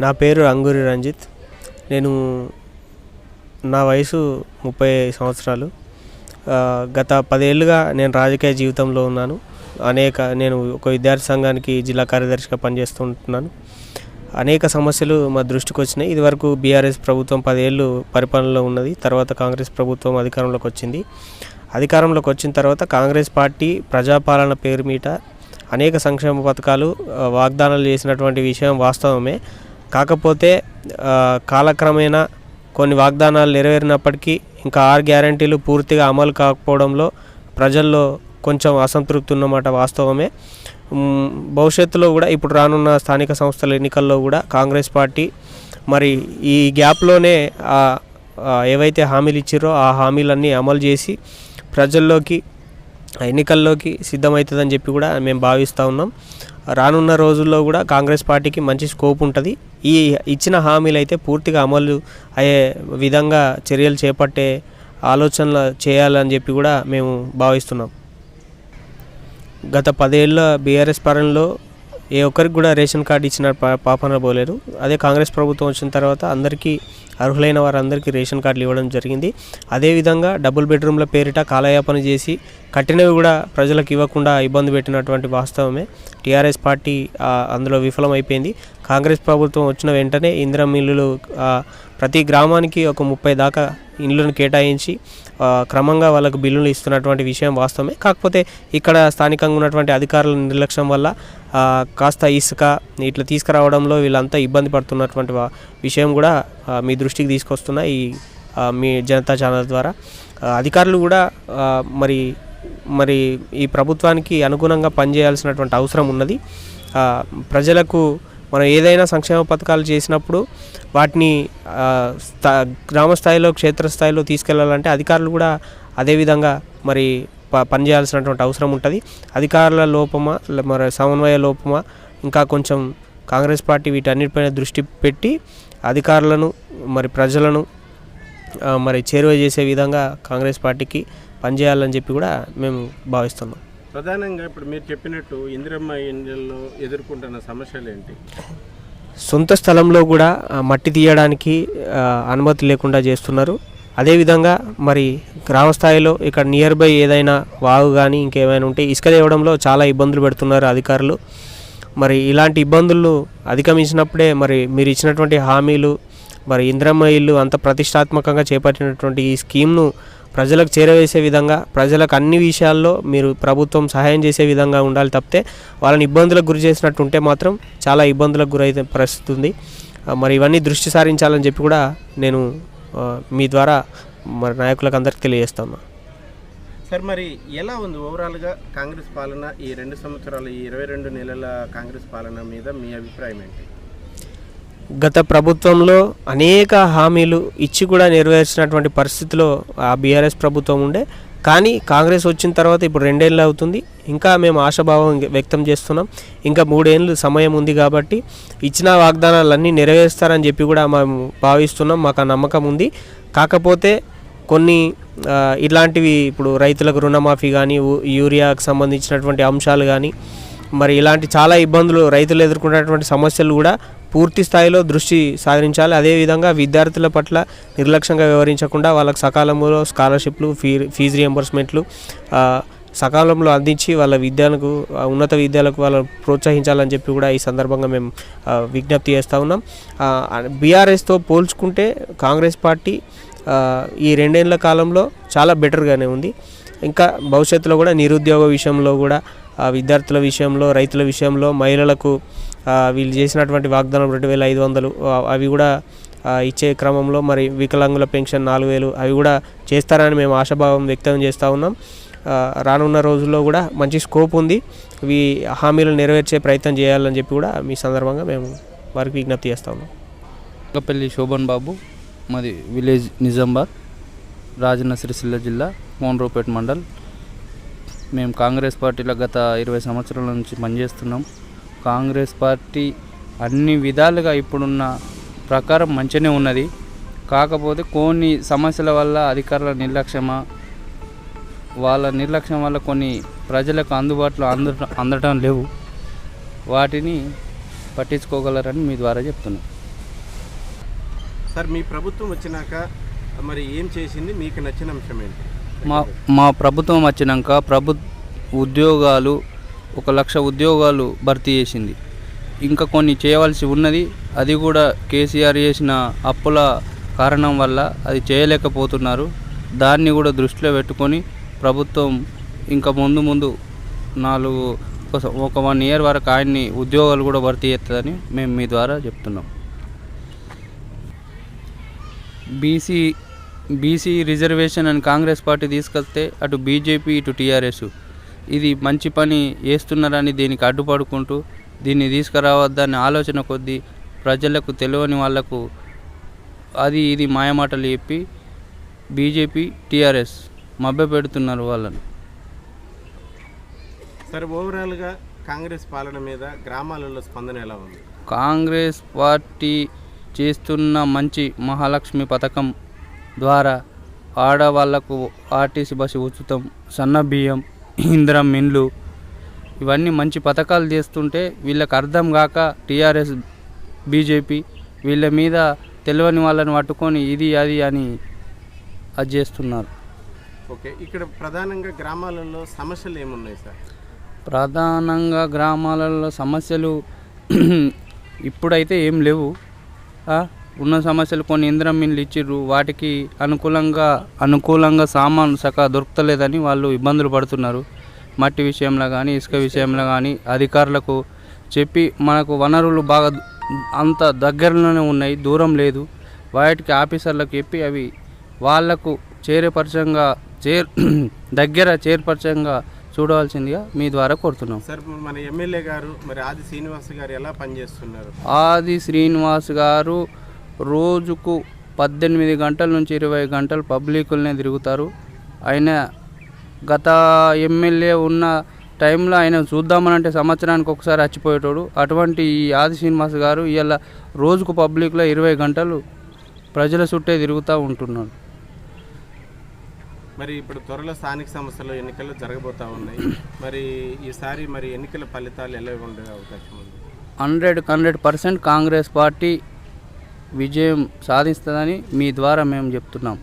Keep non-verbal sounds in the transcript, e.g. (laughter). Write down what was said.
నా పేరు అంగూరి రంజిత్. నేను నా వయసు ముప్పై సంవత్సరాలు. గత పదేళ్ళుగా నేను రాజకీయ జీవితంలో ఉన్నాను. అనేక నేను ఒక విద్యార్థి సంఘానికి జిల్లా కార్యదర్శిగా పనిచేస్తుంటున్నాను. అనేక సమస్యలు మా దృష్టికి వచ్చినాయి. ఇదివరకు బీఆర్ఎస్ ప్రభుత్వం పదేళ్ళు పరిపాలనలో ఉన్నది. తర్వాత కాంగ్రెస్ ప్రభుత్వం అధికారంలోకి వచ్చింది. అధికారంలోకి వచ్చిన తర్వాత కాంగ్రెస్ పార్టీ ప్రజాపాలన పేరు మీట అనేక సంక్షేమ పథకాలు వాగ్దానాలు చేసినటువంటి విషయం వాస్తవమే. కాకపోతే కాలక్రమేణా కొన్ని వాగ్దానాలు నెరవేరినప్పటికీ ఇంకా ఆరు గ్యారంటీలు పూర్తిగా అమలు కాకపోవడంలో ప్రజల్లో కొంచెం అసంతృప్తి ఉన్నమాట వాస్తవమే. భవిష్యత్తులో కూడా ఇప్పుడు రానున్న స్థానిక సంస్థల ఎన్నికల్లో కూడా కాంగ్రెస్ పార్టీ మరి ఈ గ్యాప్లోనే ఏవైతే హామీలు ఇచ్చారో ఆ హామీలన్నీ అమలు చేసి ప్రజల్లోకి ఎన్నికల్లోకి సిద్ధమవుతుందని చెప్పి కూడా మేము భావిస్తూ ఉన్నాం. రానున్న రోజుల్లో కూడా కాంగ్రెస్ పార్టీకి మంచి స్కోప్ ఉంటుంది. ఈ ఇచ్చిన హామీలు అయితే పూర్తిగా అమలు అయ్యే విధంగా చర్యలు చేపట్టే ఆలోచనలు చేయాలని చెప్పి కూడా మేము భావిస్తున్నాం. గత పదేళ్ళ బీఆర్ఎస్ పాలనలో ఏ ఒక్కరికి కూడా రేషన్ కార్డు ఇచ్చిన పాపన పోలేదు అదే కాంగ్రెస్ ప్రభుత్వం వచ్చిన తర్వాత అందరికీ అర్హులైన వారందరికీ రేషన్ కార్డులు ఇవ్వడం జరిగింది. అదేవిధంగా డబుల్ బెడ్రూమ్ల పేరిట కాలయాపన చేసి కట్టినవి కూడా ప్రజలకు ఇవ్వకుండా ఇబ్బంది పెట్టినటువంటి వాస్తవమే. టీఆర్ఎస్ పార్టీ అందులో విఫలమైపోయింది. కాంగ్రెస్ ప్రభుత్వం వచ్చిన వెంటనే ఇందిరా మిల్లులు ప్రతి గ్రామానికి ఒక ముప్పై దాకా ఇండ్లను కేటాయించి క్రమంగా వాళ్ళకు బిల్లులు ఇస్తున్నటువంటి విషయం వాస్తవమే. కాకపోతే ఇక్కడ స్థానికంగా ఉన్నటువంటి అధికారుల నిర్లక్ష్యం వల్ల కాస్త ఇసుక ఇట్లా తీసుకురావడంలో వీళ్ళంతా ఇబ్బంది పడుతున్నటువంటి విషయం కూడా మీ దృష్టికి తీసుకొస్తున్నా ఈ మీ జనతా ఛానల్ ద్వారా. అధికారులు కూడా మరి మరి ఈ ప్రభుత్వానికి అనుగుణంగా పనిచేయాల్సినటువంటి అవసరం ఉన్నది. ప్రజలకు మనం ఏదైనా సంక్షేమ పథకాలు చేసినప్పుడు వాటిని స్థా గ్రామ స్థాయిలో క్షేత్రస్థాయిలో తీసుకెళ్ళాలంటే అధికారులు కూడా అదేవిధంగా మరి ప పనిచేయాల్సినటువంటి అవసరం ఉంటుంది. అధికారుల లోపమా మరి సమన్వయ లోపమా ఇంకా కొంచెం కాంగ్రెస్ పార్టీ వీటన్నిటిపైన దృష్టి పెట్టి అధికారులను మరి ప్రజలను మరి చేరువ చేసే విధంగా కాంగ్రెస్ పార్టీకి పనిచేయాలని చెప్పి కూడా మేము భావిస్తున్నాం. ప్రధానంగా ఇప్పుడు మీరు చెప్పినట్టు ఇందిరమ్మ ఇండియల్లో ఎదుర్కొంటున్న సమస్యలు ఏంటి? సొంత స్థలంలో కూడా మట్టి తీయడానికి అనుమతి లేకుండా చేస్తున్నారు. అదేవిధంగా మరి గ్రామ స్థాయిలో ఇక్కడ నియర్ బై ఏదైనా వాగు కానీ ఇంకేమైనా ఉంటే ఇసుక తేవడంలో చాలా ఇబ్బందులు పెడుతున్నారు అధికారులు. మరి ఇలాంటి ఇబ్బందులు అధిగమించినప్పుడే మరి మీరు ఇచ్చినటువంటి హామీలు మరి ఇంద్రమ్మ ఇల్లు అంత ప్రతిష్టాత్మకంగా చేపట్టినటువంటి ఈ స్కీమ్ను ప్రజలకు చేరవేసే విధంగా ప్రజలకు అన్ని విషయాల్లో మీరు ప్రభుత్వం సహాయం చేసే విధంగా ఉండాలి తప్పితే వాళ్ళని ఇబ్బందులకు గురి చేసినట్టు ఉంటే మాత్రం చాలా ఇబ్బందులకు గురైతే పరిస్థితుంది. మరి ఇవన్నీ దృష్టి సారించాలని చెప్పి కూడా నేను మీ ద్వారా మరి నాయకులకు అందరికి తెలియజేస్తాను. సార్ మరి ఎలా ఉంది ఓవరాల్గా కాంగ్రెస్ పాలన ఈ రెండు సంవత్సరాలు ఈ ఇరవై రెండు నెలల కాంగ్రెస్ పాలన మీద మీ అభిప్రాయం ఏంటి? గత ప్రభుత్వంలో అనేక హామీలు ఇచ్చి కూడా నెరవేర్చినటువంటి పరిస్థితిలో ఆ బీఆర్ఎస్ ప్రభుత్వం ఉండే. కానీ కాంగ్రెస్ వచ్చిన తర్వాత ఇప్పుడు రెండేళ్ళు అవుతుంది. ఇంకా మేము ఆశాభావం వ్యక్తం చేస్తున్నాం. ఇంకా మూడేళ్ళు సమయం ఉంది కాబట్టి ఇచ్చిన వాగ్దానాలన్నీ నెరవేరుస్తారని చెప్పి కూడా మేము భావిస్తున్నాం. మాకు ఆ నమ్మకం ఉంది. కాకపోతే కొన్ని ఇలాంటివి ఇప్పుడు రైతులకు రుణమాఫీ కానీ యూరియాకు సంబంధించినటువంటి అంశాలు కానీ మరి ఇలాంటి చాలా ఇబ్బందులు రైతులు ఎదుర్కొనేటువంటి సమస్యలు కూడా పూర్తి స్థాయిలో దృష్టి సారించాలి. అదేవిధంగా విద్యార్థుల పట్ల నిర్లక్ష్యంగా వ్యవహరించకుండా వాళ్ళకి సకాలంలో స్కాలర్షిప్లు ఫీ ఫీజు రియంబర్స్మెంట్లు సకాలంలో అందించి వాళ్ళ విద్యలకు ఉన్నత విద్యలకు వాళ్ళు ప్రోత్సహించాలని చెప్పి కూడా ఈ సందర్భంగా మేము విజ్ఞప్తి చేస్తూ ఉన్నాం. బీఆర్ఎస్తో పోల్చుకుంటే కాంగ్రెస్ పార్టీ ఈ రెండేళ్ళ కాలంలో చాలా బెటర్గానే ఉంది. ఇంకా భవిష్యత్తులో కూడా నిరుద్యోగ విషయంలో కూడా విద్యార్థుల విషయంలో రైతుల విషయంలో మహిళలకు వీళ్ళు చేసినటువంటి వాగ్దానం రెండు వేల ఐదు వందలు అవి కూడా ఇచ్చే క్రమంలో మరి వికలాంగుల పెన్షన్ నాలుగు వేలు అవి కూడా చేస్తారని మేము ఆశాభావం వ్యక్తం చేస్తూ ఉన్నాం. రానున్న రోజుల్లో కూడా మంచి స్కోప్ ఉంది. ఇవి హామీలు నెరవేర్చే ప్రయత్నం చేయాలని చెప్పి కూడా మీ సందర్భంగా మేము వారికి విజ్ఞప్తి చేస్తా ఉన్నాం. పెళ్ళి శోభన్ బాబు మాది విలేజ్ నిజామాబాద్ రాజన్న సిరిసిల్ల జిల్లా మోన్రోపేట్ మండల్. మేము కాంగ్రెస్ పార్టీలో గత ఇరవై సంవత్సరాల నుంచి పనిచేస్తున్నాం. కాంగ్రెస్ పార్టీ అన్ని విధాలుగా ఇప్పుడున్న ప్రకారం మంచిగానే ఉన్నది. కాకపోతే కొన్ని సమస్యల వల్ల అధికారుల నిర్లక్ష్యమా వాళ్ళ నిర్లక్ష్యం వల్ల కొన్ని ప్రజలకు అందుబాటులో అందట అందటం లేవు. వాటిని పట్టించుకోగలరని మీ ద్వారా చెప్తున్నాను సార్ మీ ప్రభుత్వం వచ్చినాక మరి ఏం చేసింది? మీకు నచ్చిన అంశం ఏంటి? మా మా ప్రభుత్వం వచ్చినాక ప్రభు ఉద్యోగాలు ఒక లక్ష ఉద్యోగాలు భర్తీ చేసింది. ఇంకా కొన్ని చేయవలసి ఉన్నది అది కూడా కేసీఆర్ చేసిన అప్పుల కారణం వల్ల అది చేయలేకపోతున్నారు. దాన్ని కూడా దృష్టిలో పెట్టుకొని ప్రభుత్వం ఇంకా ముందు ముందు నాలుగు ఒక- ఒక వన్ ఇయర్ వరకు ఆయన్ని ఉద్యోగాలు కూడా భర్తీ చేస్తుందని మేము మీ ద్వారా చెప్తున్నాం. బీసీ బీసీ రిజర్వేషన్ అని కాంగ్రెస్ పార్టీ తీసుకొస్తే అటు బీజేపీ ఇటు టీఆర్ఎస్. ఇది మంచి పని చేస్తున్నారని దీనికి అడ్డుపడుకుంటూ దీన్ని తీసుకురావద్దని ఆలోచన కొద్దీ ప్రజలకు తెలియని వాళ్ళకు అది ఇది మాయమాటలు చెప్పి బీజేపీ టీఆర్ఎస్ మభ్య పెడుతున్నారు వాళ్ళని. సార్ ఓవరాల్గా కాంగ్రెస్ పాలన మీద గ్రామాలలో స్పందన ఎలా ఉంది? కాంగ్రెస్ పార్టీ చేస్తున్న మంచి మహాలక్ష్మి పథకం ద్వారా ఆడవాళ్ళకు ఆర్టీసీ బస్సు ఉచితం సన్న బియ్యం ఇంద్రం ఇండ్లు ఇవన్నీ మంచి పథకాలు చేస్తుంటే వీళ్ళకి అర్థం కాక టీఆర్ఎస్ బీజేపీ వీళ్ళ మీద తెలియని వాళ్ళని పట్టుకొని ఇది అది అని అది చేస్తున్నారు. ఓకే ఇక్కడ ప్రధానంగా గ్రామాలలో సమస్యలు ఏమున్నాయి సార్? ప్రధానంగా గ్రామాలలో సమస్యలు (clears throat) ఇప్పుడైతే ఏం లేవు. ఉన్న సమస్యలు కొన్ని ఇంద్రం మిల్లు ఇచ్చిర్రు. వాటికి అనుకూలంగా అనుకూలంగా సామాను సకా దొరకలేదని వాళ్ళు ఇబ్బందులు పడుతున్నారు. మట్టి విషయంలో కానీ ఇసుక విషయంలో కానీ అధికారులకు చెప్పి మనకు వనరులు బాగా అంత దగ్గరలోనే ఉన్నాయి దూరం లేదు. వాటికి ఆఫీసర్లకు చెప్పి అవి వాళ్ళకు చేరేపరచంగా చేర్ (clears throat) దగ్గర చేర్పరచంగా చూడవలసిందిగా మీ ద్వారా కోరుతున్నాం. సార్ మన ఎమ్మెల్యే గారు మరి ఆది శ్రీనివాస్ గారు ఎలా పనిచేస్తున్నారు? ఆది శ్రీనివాస్ గారు రోజుకు పద్దెనిమిది గంటల నుంచి ఇరవై గంటలు పబ్లికులనే తిరుగుతారు. ఆయన గత ఎమ్మెల్యే ఉన్న టైంలో ఆయన చూద్దామనంటే సంవత్సరానికి ఒకసారి చచ్చిపోయేటోడు అటువంటి ఈ ఆది శ్రీనివాస్ గారు ఇలా రోజుకు పబ్లిక్లో ఇరవై గంటలు ప్రజల చుట్టే తిరుగుతూ ఉంటున్నాడు. మరి ఇప్పుడు త్వరలో స్థానిక సంస్థలు ఎన్నికలు జరగబోతా ఉన్నాయి. మరి ఈసారి మరి ఎన్నికల ఫలితాలు ఎలా ఉండే అవకాశం ఉంది? Hundred hundred percent Congress party విజయం సాధిస్తుందని మీ ద్వారా మేము చెప్తున్నాం.